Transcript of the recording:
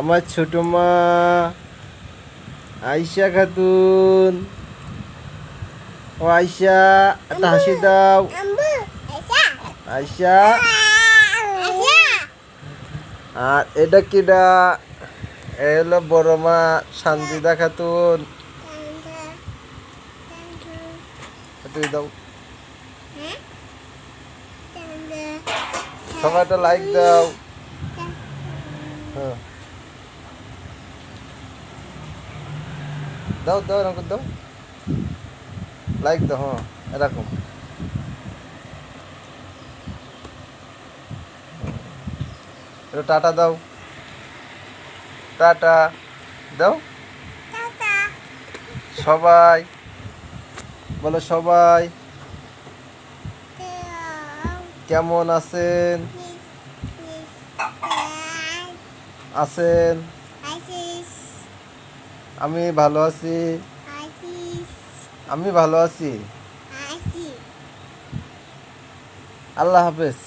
আমার ছোট মা আয়শা খাতুন ও আয়শা একটা হাসি দাও আম্মু আচ্ছা আয়শা আচ্ছা আর এটা কিডা এ হলো বড় মা সানজিদা খাতুন তুই দাও সবাই একটা লাইক দাও হ্যাঁ দাও দাও এরকম দাও। লাইক দাও হ্যাঁ এরকম। টাটা দাও। টাটা। দাও। সবাই বলো সবাই। কেমন? আছেন? আছেন? আমি ভালো আছি। আমি ভালো আছি। আল্লাহ হাফেজ।